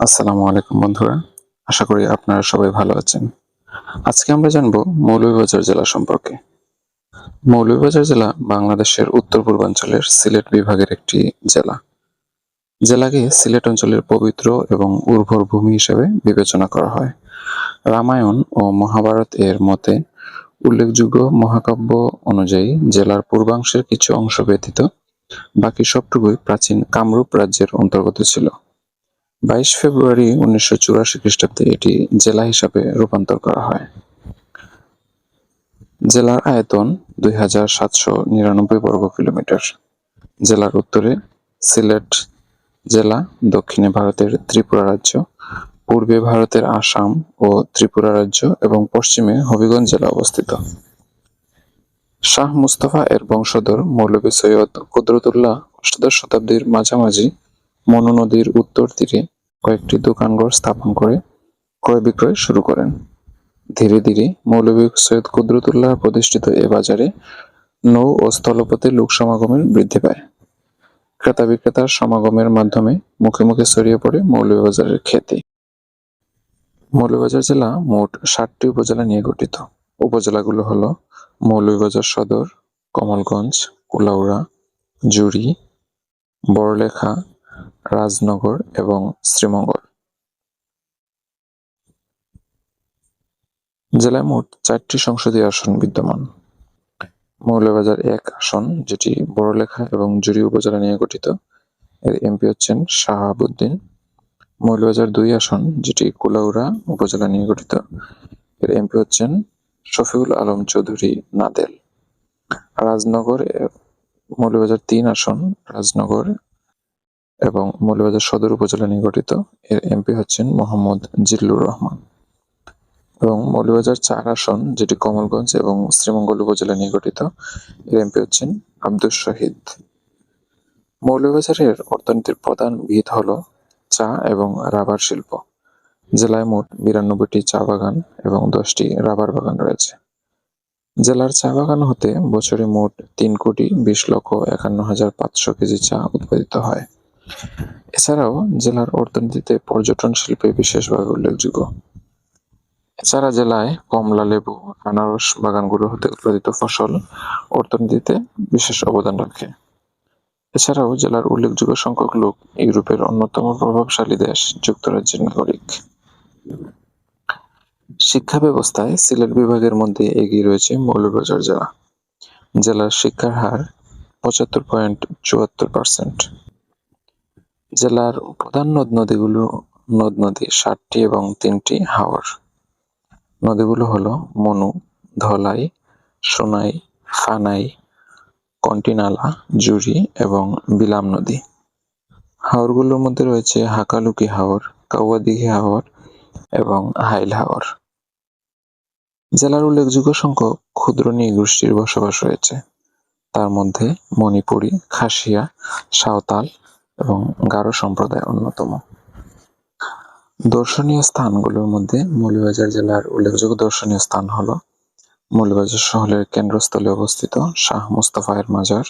আসসালামু আলাইকুম বন্ধুরা, আশা করি আপনারা সবাই ভালো আছেন। আজকে আমরা জানব মৌলভীবাজার জেলা সম্পর্কে। মৌলভীবাজার জেলা বাংলাদেশের উত্তর পূর্বাঞ্চলের সিলেট বিভাগের একটি জেলা। জেলাকে সিলেট অঞ্চলের পবিত্র এবং উর্বর ভূমি হিসেবে বিবেচনা করা হয়। রামায়ণ ও মহাভারত এর মতে, উল্লেখযোগ্য মহাকাব্য অনুযায়ী জেলার পূর্বাংশের কিছু অংশ ব্যতীত বাকি সবটুকুই প্রাচীন কামরূপ রাজ্যের অন্তর্গত ছিল। বাইশ ফেব্রুয়ারি উনিশশো চুরাশি খ্রিস্টাব্দে এটি জেলা হিসাবে রূপান্তর করা হয়। জেলার আয়তন দুই হাজার সাতশো নিরানব্বই বর্গ কিলোমিটার। জেলার উত্তরে সিলেট জেলা, দক্ষিণে ভারতের ত্রিপুরা রাজ্য, পূর্বে ভারতের আসাম ও ত্রিপুরা রাজ্য এবং পশ্চিমে হবিগঞ্জ জেলা অবস্থিত। শাহ মুস্তফা এর বংশধর মৌলভী সৈয়দ কুদরতুল্লাহ অষ্টাদশ শতাব্দীর মাঝামাঝি মনু নদীর উত্তর তীরে কয়েকটি দোকানঘর স্থাপন করে ক্রয় বিক্রয় শুরু করেন। ধীরে ধীরে মৌলভী সৈয়দ কুদরতুল্লাহ প্রতিষ্ঠিত এ বাজারে নৌ ও স্থলপথে লোক সমাগমের বৃদ্ধি পায়। ক্রেতা বিক্রেতার সমাগমের মাধ্যমে মুখে মুখে ছড়িয়ে পড়ে মৌলভীবাজারের খ্যাতি। মৌলভীবাজার জেলা মোট ষাটটি উপজেলা নিয়ে গঠিত। উপজেলাগুলো হলো মৌলভীবাজার সদর, কমলগঞ্জ, কুলাউড়া, জুড়ি, বড়লেখা রাজনগর এবং শ্রীমঙ্গল। জেলায় মোট চারটি সংসদীয় আসন বিদ্যমান। মৌলভীবাজার এক আসন, যেটি বড়লেখা এবং জুড়ি উপজেলা নিয়ে গঠিত। এর এমপি হচ্ছেন শাহাবুদ্দিন। মৌলভীবাজার দুই আসন, যেটি কুলাউড়া উপজেলা নিয়ে গঠিত। এর এমপি হচ্ছেন শফিউল আলম চৌধুরী নাদেল। রাজনগর মৌলভীবাজার তিন আসন, রাজনগর এবং মৌলভীবাজার সদর উপজেলা নিয়ে গঠিত এর এমপি হচ্ছেন মোহাম্মদ জিল্লুর রহমান। এবং মৌলভীবাজার চার আসন, যেটি কমলগঞ্জ এবং শ্রীমঙ্গল উপজেলা নিয়ে গঠিত এর এমপি হচ্ছেন আব্দুস শহীদ। মৌলভীবাজারের অর্থনীতির প্রধান ভিত হল চা এবং রাবার শিল্প। জেলায় মোট বিরানব্বইটি চা বাগান এবং দশটি রাবার বাগান রয়েছে। জেলার চা বাগান হতে বছরে মোট তিন কোটি বিশ লক্ষ একান্ন হাজার পাঁচশো কেজি চা উৎপাদিত হয়। এছাড়াও জেলার অর্থনীতিতে পর্যটন শিল্পে বিশেষভাবে উল্লেখযোগ্য। এছাড়া জেলায় কমলা লেবু, আনারস বাগানগুলো হতে উৎপাদিত ফসল অর্থনীতিতে বিশেষ অবদান রাখে। এছাড়াও জেলার উল্লেখযোগ্য সংখ্যক লোক ইউরোপের অন্যতম প্রভাবশালী দেশ, যুক্তরাজ্যের নাগরিক। শিক্ষা ব্যবস্থায় সিলেট বিভাগের মধ্যে এগিয়ে রয়েছে মৌলভীবাজার জেলা। জেলার শিক্ষার হার পঁচাত্তর পয়েন্ট চুয়াত্তর পার্সেন্ট। জেলার প্রধান নদ নদীগুলো, নদ নদী সাতটি এবং তিনটি হাওর। নদীগুলো হলো মনু, ধলাই, সোনাই, ফানাই, কন্টিনালা জুড়ি এবং বিলাম নদী। হাওরগুলোর মধ্যে রয়েছে হাকালুকি হাওর, কাউয়াদিঘি হাওর এবং হাইল হাওর। জেলার উল্লেখযোগ্য সংখ্যক ক্ষুদ্র নৃগোষ্ঠীর বসবাস রয়েছে। তার মধ্যে মণিপুরী, খাসিয়া, সাঁওতাল এবং গারো সম্প্রদায় অন্যতম। দর্শনীয় স্থানগুলোর মধ্যে মৌলভীবাজার জেলার উল্লেখযোগ্য দর্শনীয় স্থান হলো মৌলভীবাজার শহরের কেন্দ্রস্থলে অবস্থিত শাহ মুস্তাফায়ের মাজার,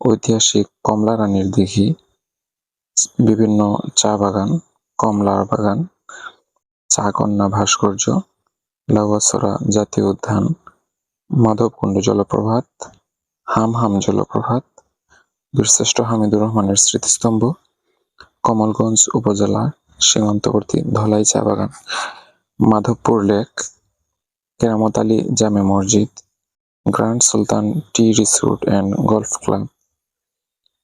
ঐতিহাসিক কমলা রানীর দিঘি, বিভিন্ন চা বাগান, কমলার বাগান, চা কন্যা ভাস্কর্য লাউয়াছড়া জাতীয় উদ্যান, মাধবকুণ্ড জলপ্রপাত হাম জলপ্রপাত বীরশ্রেষ্ঠ হামিদুর রহমানের স্মৃতিস্তম্ভ, কমলগঞ্জ উপজেলা, সীমান্তবর্তী ধলাই চা বাগান, মাধবপুর লেক, কেরামত আলী জামে মসজিদ, grand Sultan T resort and golf club,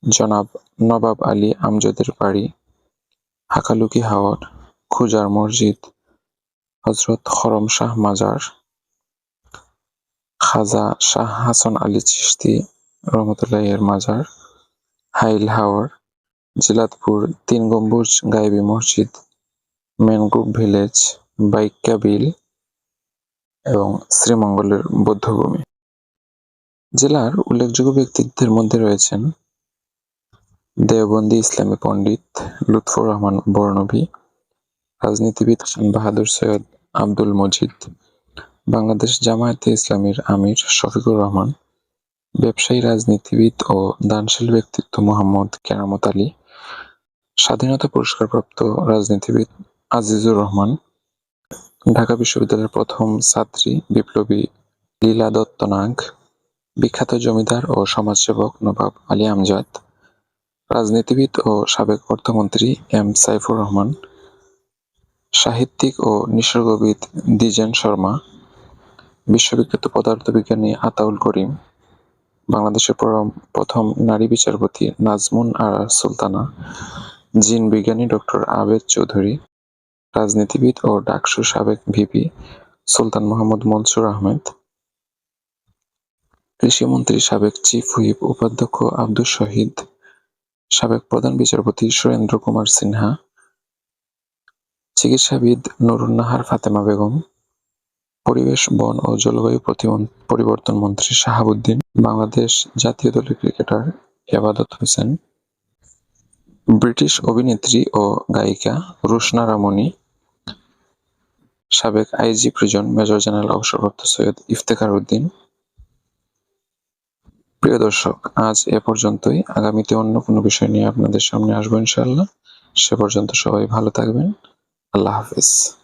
জনাব নবাব আলী আমজদের বাড়ি, হাকালুকি হাওর, খুজার মসজিদ হজরত খরম শাহ মাজার, খাজা শাহ হাসান আলী চিস্তি রহমতুল্লাহ এর মাজার হাইল হাওর, জিলাতপুর, তিন গম্বুজ গায়েবী মসজিদ ম্যানগ্রোভ ভিলেজ, বাইক্কা বিল এবং শ্রীমঙ্গলের বৌদ্ধভূমি। জেলার উল্লেখযোগ্য ব্যক্তিত্বের মধ্যে রয়েছেন দেওবন্দি ইসলামী পণ্ডিত লুৎফর রহমান বর্ণবী রাজনীতিবিদ বাহাদুর সৈয়দ আব্দুল মজিদ, বাংলাদেশ জামায়াতে ইসলামীর আমির শফিকুর রহমান ব্যবসায়ী, রাজনীতিবিদ ও দানশীল ব্যক্তিত্ব মোহাম্মদ কেরামত আলী, স্বাধীনতা পুরস্কারপ্রাপ্ত রাজনীতিবিদ আজিজুর রহমান, ঢাকা বিশ্ববিদ্যালয়ের প্রথম ছাত্রী বিপ্লবী লীলা দত্ত নাগ, বিখ্যাত জমিদার ও সমাজসেবক নবাব আলী আমজাদ, রাজনীতিবিদ ও সাবেক অর্থমন্ত্রী এম সাইফুর রহমান, সাহিত্যিক ও নিসর্গবিদ দ্বিজেন শর্মা, বিশ্ববিখ্যাত পদার্থবিজ্ঞানী আতাউল করিম বাংলাদেশের প্রথম- নারী বিচারপতি নাজমুন আরা সুলতানা, জিন বিজ্ঞানী ডক্টর আবেদ চৌধুরী, রাজনীতিবিদ ও ডাকসু সাবেক ভিপি সুলতান মোহাম্মদ মনসুর আহমেদ, কৃষিমন্ত্রী সাবেক চিফ হুইপ উপাধ্যক্ষ আব্দুল শহীদ, সাবেক প্রধান বিচারপতি সুরেন্দ্র কুমার সিনহা, চিকিৎসাবিদ নুরুন্নাহার ফাতেমা বেগম পরিবেশ, বন ও জলবায়ু পরিবর্তন মন্ত্রী শাহাবুদ্দিন, বাংলাদেশ জাতীয় দলের ক্রিকেটার এবাদত হোসেন, ব্রিটিশ অভিনেত্রী ও গায়িকা রুশনা রামনি, সাবেক আইজি প্রিজন মেজর জেনারেল অবসরপ্রাপ্ত সৈয়দ ইফতেখার উদ্দিন। প্রিয় দর্শক, আজ এ পর্যন্তই। আগামীতে অন্য কোনো বিষয় নিয়ে আপনাদের সামনে আসব ইনশাআল্লাহ। সে পর্যন্ত সবাই ভালো থাকবেন। আল্লাহ হাফিজ।